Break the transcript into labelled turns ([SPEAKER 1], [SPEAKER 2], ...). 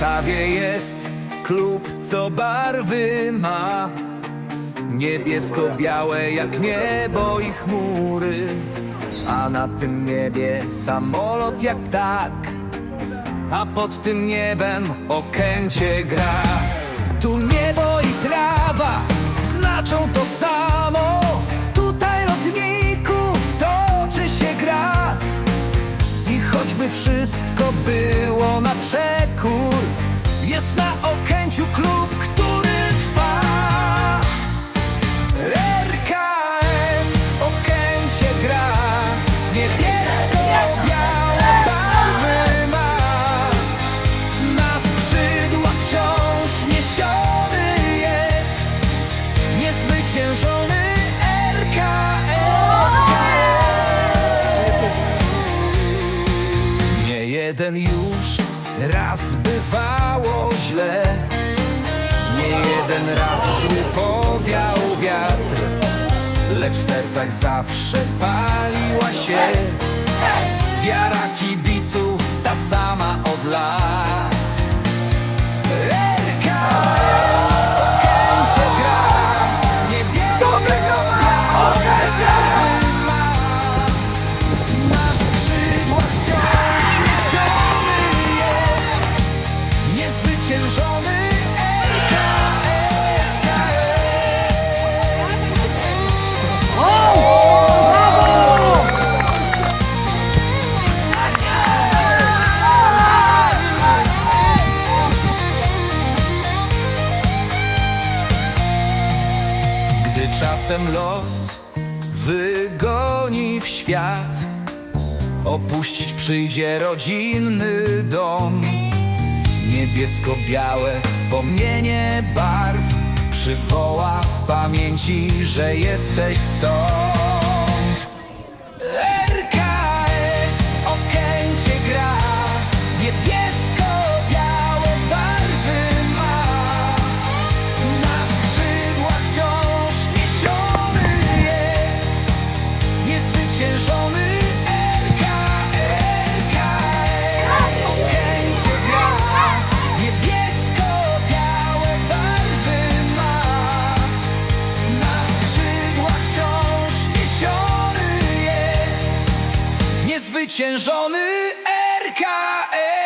[SPEAKER 1] Warszawie jest klub, co barwy ma. Niebiesko-białe jak niebo i chmury. A na tym niebie samolot jak ptak A pod tym niebem okęcie gra. Tu niebo i trawa znaczą to samo. Tutaj lotników toczy się gra. I choćby wszystko było na na Okęciu klub, który trwa. RKS Okęcie gra. Niebiesko-białe barwy ma. Na skrzydłach wciąż niesiony jest Niezwyciężony RKS Nie jeden już raz bywało źle jeden raz zły powiał wiatr Lecz w sercach zawsze paliła się. Wiara kibiców ta sama od lat czasem los wygoni w świat. Opuścić przyjdzie rodzinny dom. Niebiesko-białe wspomnienie barw Przywoła w pamięci, że jesteś stąd Zwyciężony RKS